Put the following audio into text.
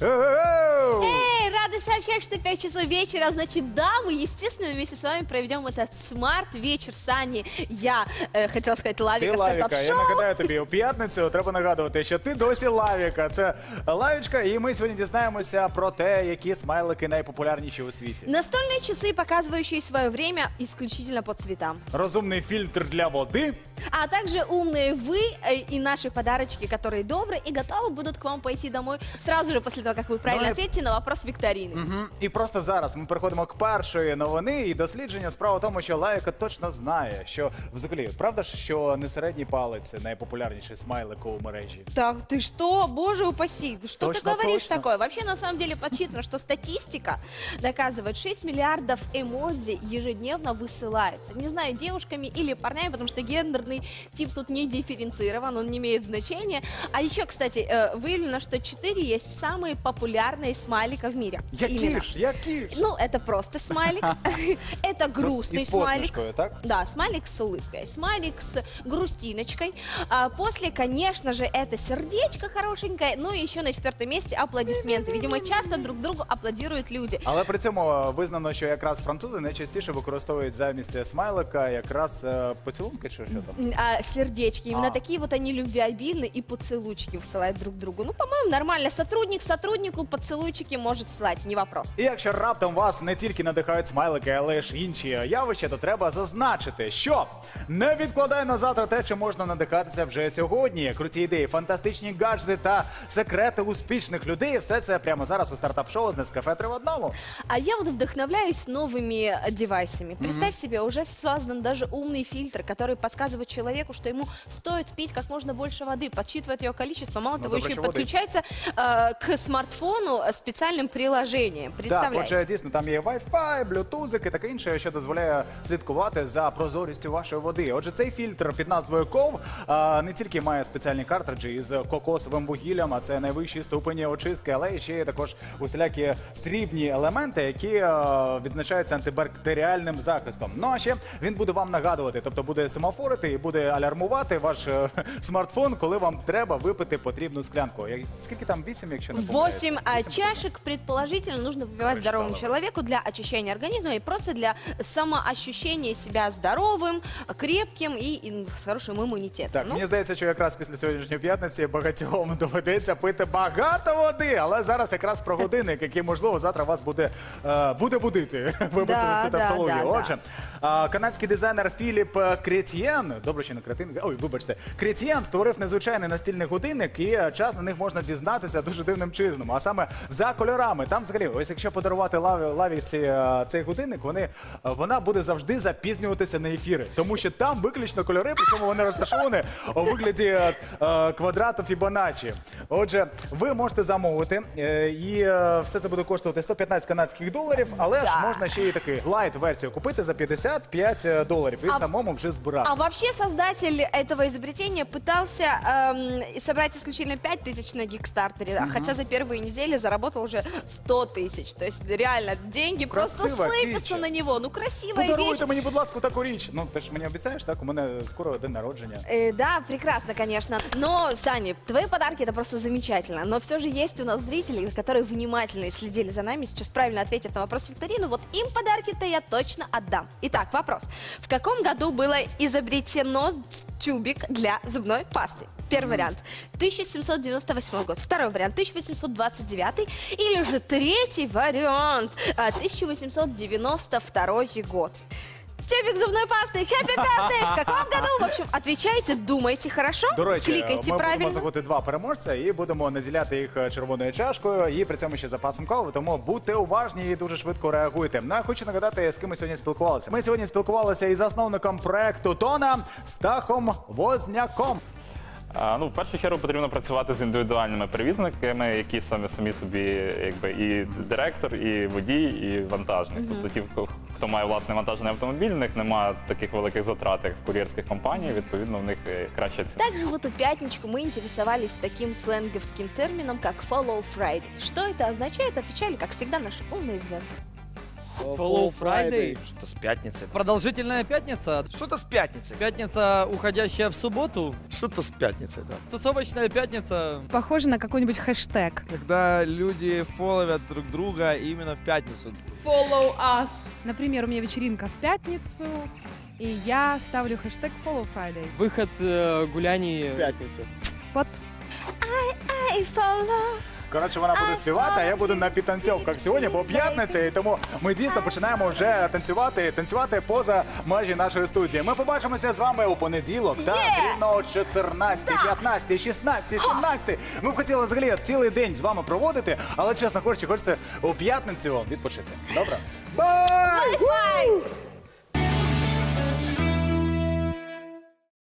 诶诶诶 сообщает, что 5 часов вечера, значит, да, мы, естественно, вместе с вами проведем этот смарт-вечер с Аней. Я э, хотела сказать Ти Лавика лавіка. Я стартап-шоу. нагадаю тобі у п'ятницю. Треба нагадувати, що ти досі лавіка. Це лавічка, і ми сьогодні дізнаємося про те, які смайлики найпопулярніші у світі. Настольные часы, показывающие свое время исключительно по цветам. Розумний фільтр для води. А также умные вы э, и наши подарочки, которые добры и готовы будут к вам пойти домой сразу же после того, как вы правильно Ну и- ответите на вопрос викторины. Мгм. І просто зараз ми переходимо к першої новини і дослідження. Справа в тому, що лавіка точно знає, що взагалі правда ж, що не середній палець найпопулярніший смайлик у мережі. Так, ты что, боже упаси, что Точно, ты говоришь точно. такое? Вообще, на самом деле, подсчитано, что статистика доказывает, 6 миллиардов эмодзи ежедневно высылается. Не знаю, девушками или парнями, потому что гендерный тип тут не дифференцирован, он не имеет значения. А еще, кстати, э, выявлено, что 4 есть самые популярные смайлика в мире. Які Именно. ж, які ж? Ну, это просто смайлик. Это грустный Із смайлик. посмішкою, так? Да, смайлик с улыбкой, смайлик с грустиночкой. А после, конечно же, это сердечко хорошенькое. Ну и еще на четвертом месте аплодисменты. Видимо, часто друг другу аплодируют люди. Але при цьому е, визнано, що якраз французи найчастіше використовують замість смайлика якраз е, поцілунки чи що там. М, А сердечки, именно А. такие вот они любвеобильные и поцелуйчики высылают друг другу. Ну, по-моему, нормально. Сотрудник сотруднику поцелуйчики может слать, не вопрос. І якщо раптом вас не тільки надихають смайлики, але ж інші явища, то треба зазначити, що не відкладай на завтра те, чим можна надихатися вже сьогодні. Круті ідеї, фантастичні гаджети та секрети успішних людей. Все це прямо зараз у стартап-шоу з Нескафе 3 в одному. А я вот вдохновляюсь новыми э, девайсами. Представь себе, уже создан даже умный фильтр, который подсказывает человеку, что ему стоит пить как можно больше воды, подсчитывает ее количество. Мало Ну, того, добре, еще и что воды. подключается э, к смартфону э, специальным приложением. так, Представляете? отже, дійсно, там є Wi-Fi, блютузик і таке інше, що дозволяє слідкувати за прозорістю вашої води. Отже, цей фільтр під назвою Ков а, не тільки має спеціальні картриджі із кокосовим вугіллям, а це найвищі ступені очистки, але ще є також усілякі срібні елементи, які а, відзначаються антибактеріальним захистом. Ну а ще він буде вам нагадувати, тобто буде семафорити і буде алярмувати ваш е, смартфон, коли вам треба випити потрібну склянку. Я- Скільки там вісім, якщо не помиляюсь? 8 а, Вісім чашек предположительно нужно выпивать здоровому человеку для очищения организма и просто для самоощущения себя здоровым, крепким и, и с хорошим иммунитетом. Так, Ну, мені здається, що якраз після сьогоднішньої п'ятниці багатьом доведеться пити багато води. Але зараз якраз про годинник, який можливо завтра вас буде, е, буде будити. Вибачте Да, за цю да, тавтологію. да, да. Отже, канадський дизайнер Філіп Кретьєн, добре, що не кретин, ой, вибачте, Кретьєн створив незвичайний настільний годинник, і е, час на них можна дізнатися дуже дивним чином. А саме за кольорами. Там взагалі, ось якщо подарувати лаві, лаві ці, е, цей годинник, вони, е, вона буде завжди запізнюватися на ефіри, тому що там виключно кольори, причому вони розташовані у вигляді е, е, квадрату Фібоначчі. Отже, ви можете замовити, е, і е, все це буде коштувати 115 канадських доларів, але ж Да. можна ще і таку лайт-версію купити за 55 доларів і А- самому вже збирати. А вообще создатель этого изобретения пытался эм, собрать исключительно 5 тысяч на Гикстартере, а хотя за первые недели заработал уже 100 тысяч. То есть реально деньги просто Красивая сыпятся фича. на него. Ну красивая вещь. Подаруйте мені, будь ласка, таку річ. Ну, ти ж мені обіцяєш, так? У мене скоро день народження. Э, да, прекрасно, конечно. Но, Саня, твои подарки это просто замечательно. Но все же есть у нас зрители, которые внимательно следили за нами, сейчас правильно ответят на вопрос викторину. Вот им подарки-то я точно отдам. Итак, вопрос. В каком году было изобретено тюбик для зубной пасты? Первый вариант 1798 год, второй вариант 1829 или же третий вариант 1892 год. Тюбик зубной пасты, happy birthday! В каком году? В общем, отвечайте, думайте хорошо, До речі, кликайте ми правильно. будемо здобути два переможця і будемо наділяти їх е, червоною чашкою і при цьому ще запасом кави. Тому будьте уважні і дуже швидко реагуйте. Ну, я хочу нагадати, з ким ми сьогодні спілкувалися. Ми сьогодні спілкувалися із засновником проекту Тона Стахом Возняком. А, Ну, в першу чергу потрібно працювати з індивідуальними перевізниками, які самі самі собі, якби і директор, і водій, і вантажник. Тобто ті, хто- хто має власний вантажний автомобіль, в них немає таких великих затрат, як в кур'єрських компаній. Відповідно, в них е, краща ціна. Также вот у пятничку мы интересовались таким сленговским термином, как follow Friday. Что это означает, отвечали, как всегда, наши умные звезды. Follow Friday. Что-то с пятницы. Продолжительная пятница. Что-то с пятницы. Пятница, уходящая в субботу. Что-то с пятницы, да. Тусовочная пятница. Похоже на какой-нибудь хэштег. Когда люди фолловят друг друга именно в пятницу. Follow us. Например, у меня вечеринка в пятницу, и я ставлю хэштег Follow Friday. Выход э, гуляний. пятницу. Вот I follow. Коротше, вона буде співати, а я буду на підтанцьовках сьогодні, бо п'ятниця, і тому ми дійсно починаємо вже танцювати, танцювати поза межі нашої студії. Ми побачимося з вами у понеділок, так, рівно о 14, 15, 16, 17. Ми б хотіли взагалі цілий день з вами проводити, але чесно кажучи, хочеться у п'ятницю відпочити. Добре? Бай! Bye-bye.